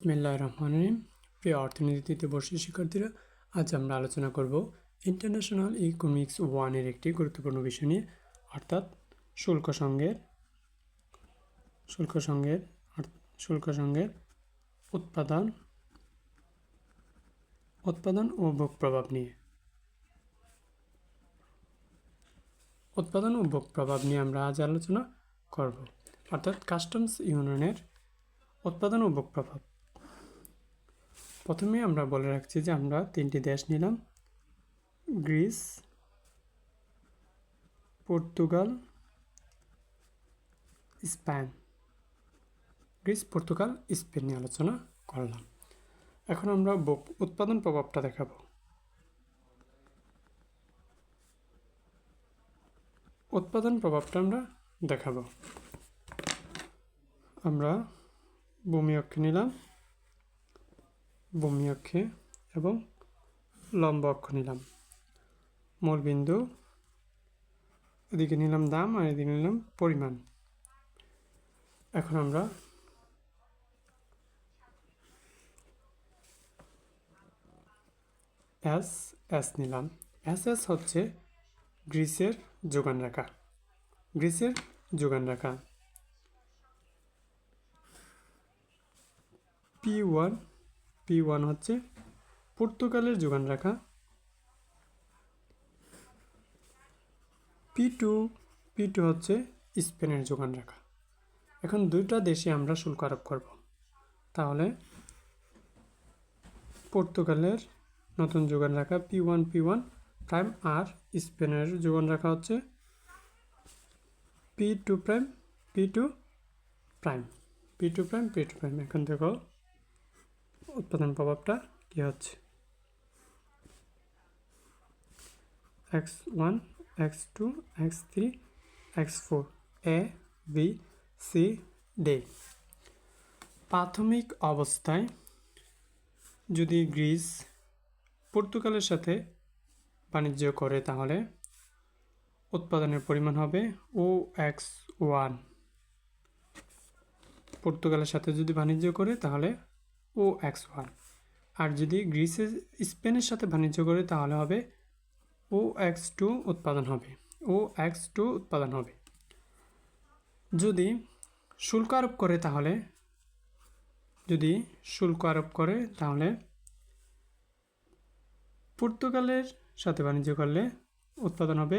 বিসমিল্লাহ রহমান রহিম। প্রিয় অর্থনীতিতে বর্ষী শিক্ষার্থীরা, আজ আমরা আলোচনা করব ইন্টারন্যাশনাল ইকোনমিক্স ওয়ানের একটি গুরুত্বপূর্ণ বিষয় নিয়ে, অর্থাৎ শুল্ক সঙ্গের শুল্ক সঙ্গের শুল্ক সঙ্গের উৎপাদন উৎপাদন ও ভোগ প্রভাব নিয়ে। উৎপাদন ও ভোগ প্রভাব নিয়ে আমরা আজ আলোচনা করব। অর্থাৎ কাস্টমস ইউনিয়নের উৎপাদন ও ভোগ প্রভাব। প্রথমে আমরা বলে রাখছি যে আমরা তিনটি দেশ নিলাম। Greece, Portugal, Spain. Greece, Portugal, Spain নিয়ে আলোচনা করলাম। এখন আমরা উৎপাদন প্রভাবটা দেখাবো। উৎপাদন প্রভাবটা আমরা দেখাবো। আমরা ভূমি অক্ষে নিলাম। ভূমি অক্ষে এবং লম্ব অক্ষ নিলাম। মূলবিন্দু এদিকে নিলাম দাম আর এদিকে নিলাম পরিমাণ। এখন আমরা এস এস নিলাম। এস এস হচ্ছে গ্রিসের যোগান রেখা। গ্রিসের যোগান রেখা। পি ওয়ান পি ওয়ান হচ্ছে পর্তুগালের যোগান রাখা। পি টু পি টু হচ্ছে স্পেনের যোগান রাখা। এখন দুইটা দেশে আমরা শুল্ক আরোপ করব। তাহলে পর্তুগালের নতুন যোগান রাখা P one P one prime আর স্পেনের যোগান রাখা হচ্ছে P two prime P two prime P two prime P two prime এখন দেখো উৎপাদন প্রভাবটা কী হচ্ছে? X one X two X three X four A B C D প্রাথমিক অবস্থায় যদি গ্রিস পর্তুগালের সাথে বাণিজ্য করে, তাহলে উৎপাদনের পরিমাণ হবে ও এক্স ওয়ান পর্তুগালের সাথে যদি বাণিজ্য করে, তাহলে ও এক্স ওয়ান আর যদি গ্রিসের স্পেনের সাথে বাণিজ্য করে, তাহলে হবে ও এক্স টু উৎপাদন হবে। ও এক্স টু উৎপাদন হবে। যদি শুল্ক আরোপ করে, তাহলে, যদি শুল্ক আরোপ করে, তাহলে পর্তুগালের সাথে বাণিজ্য করলে উৎপাদন হবে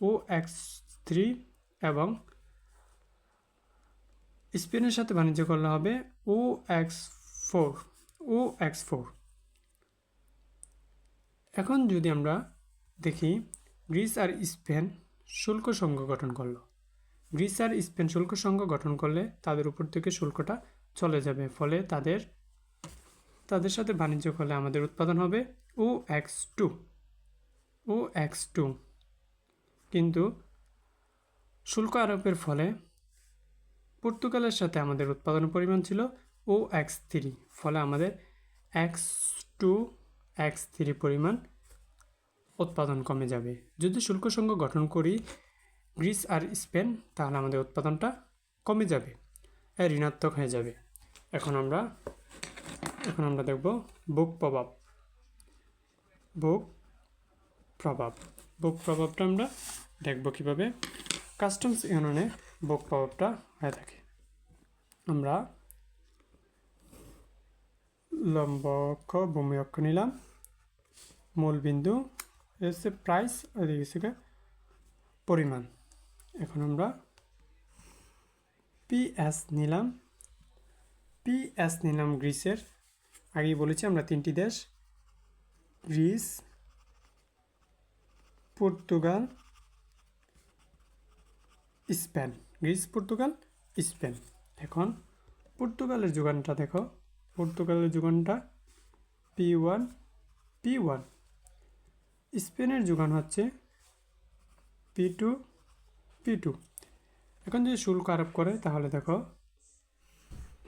ও এক্স থ্রি এবং স্পেনের সাথে বাণিজ্য করলে হবে O X four O X four এখন যদি আমরা দেখি গ্রিস আর স্পেন শুল্ক সংঘ গঠন করল। গ্রিস আর স্পেন শুল্ক সংঘ গঠন করলে তাদের উপর থেকে শুল্কটা চলে যাবে, ফলে তাদের তাদের সাথে বাণিজ্য করলে আমাদের উৎপাদন হবে O X two O X two কিন্তু শুল্ক আরোপের ফলে পর্তুগালের সাথে আমাদের উৎপাদন পরিমাণ ছিল ও এক্স থ্রি, ফলে আমাদের এক্স টু, এক্স থ্রি পরিমাণ উৎপাদন কমে যাবে। যদি শুল্ক সংঘ গঠন করি গ্রিস আর স্পেন, তাহলে আমাদের উৎপাদনটা কমে যাবে ঋণাত্মক হয়ে যাবে। এখন আমরা এখন আমরা দেখব বুক প্রভাব। বুক প্রভাব। বুক প্রভাবটা আমরা দেখব কীভাবে। কাস্টমস ইউনিয়নে বুক প্রভাবটা হয়ে থাকে। আমরা লম্ব অক্ষ ভূমি অক্ষ নিলাম মূল বিন্দু এসে প্রাইস আর এদিকে পরিমাণ এখন আমরা পিএস নিলাম পিএস নিলাম গ্রিসের আগেই বলেছি আমরা তিনটি দেশ Greece Portugal Spain Greece Portugal Spain এখন পর্তুগালের যোগানটা দেখো পর্তুগালের যোগানটা পি ওয়ান পি ওয়ান। স্পেনের যোগান হচ্ছে পি টু পি টু। এখন যদি শুল্ক আরোপ করে, তাহলে দেখো,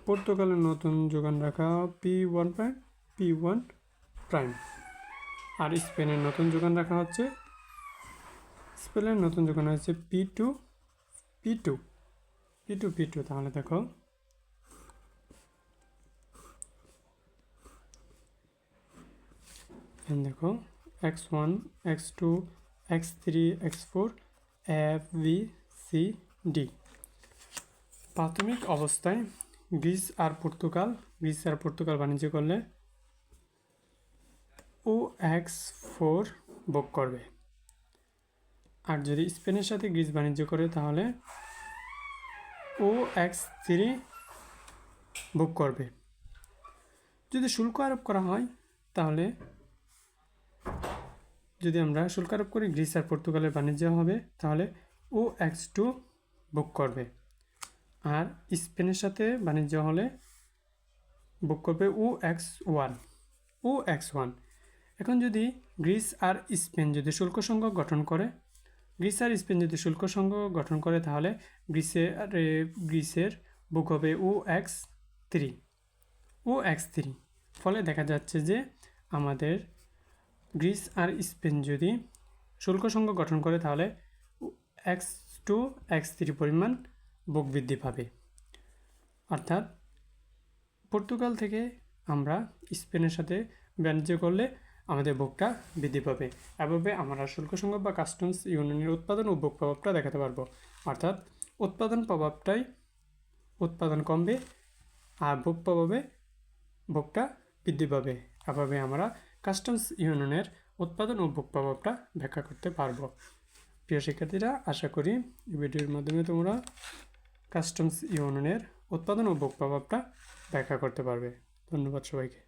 পর্তুগালের নতুন যোগান রাখা P one prime, P one prime. আর স্পেনের নতুন যোগান রাখা হচ্ছে, স্পেনের নতুন যোগান হচ্ছে P two P two. P two P two তাহলে দেখো দেখো X one X two X three X four F B C D প্রাথমিক অবস্থায় গ্রিস আর পর্তুগাল, গ্রিস আর পর্তুগাল বাণিজ্য করলে ও এক্স ফোর বুক করবে। আর যদি স্পেনের সাথে গ্রিস বাণিজ্য করে, তাহলে ও এক্স থ্রি বুক করবে। যদি শুল্ক আরোপ করা হয়, তাহলে যদি আমরা শুল্ক আরোপ করি, গ্রিস আর পর্তুগালের বাণিজ্য হবে, তাহলে ও এক্স টু বুক করবে। আর স্পেনের সাথে বাণিজ্য হলে বুক করবে O X one. O X one. এখন যদি গ্রিস আর স্পেন যদি শুল্ক সংঘ গঠন করে, গ্রিস আর স্পেন যদি শুল্ক সংঘ গঠন করে, তাহলে গ্রিসের গ্রিসের বুক হবে O X three. O X three. ফলে দেখা যাচ্ছে যে আমাদের গ্রিস আর স্পেন যদি শুল্ক সংঘ গঠন করে, তাহলে এক্স টু এক্স থ্রি পরিমাণ বুক বৃদ্ধি পাবে। অর্থাৎ পর্তুগাল থেকে আমরা স্পেনের সাথে বাণিজ্য করলে আমাদের বুকটা বৃদ্ধি পাবে। এভাবে আমরা শুল্ক সংঘ বা কাস্টমস ইউনিয়নের উৎপাদন ও বুক প্রভাবটা দেখাতে পারব। অর্থাৎ উৎপাদন প্রভাবটাই উৎপাদন কমবে আর বুক প্রভাবে বুকটা বৃদ্ধি পাবে। এভাবে আমরা কাস্টমস ইউনিয়নের উৎপাদন ও ভোগ প্রভাবটা ব্যাখ্যা করতে পারব। প্রিয় শিক্ষার্থীরা, আশা করি এই ভিডিওর মাধ্যমে তোমরা কাস্টমস ইউনিয়নের উৎপাদন ও ভোগ প্রভাবটা ব্যাখ্যা করতে পারবে। ধন্যবাদ সবাইকে।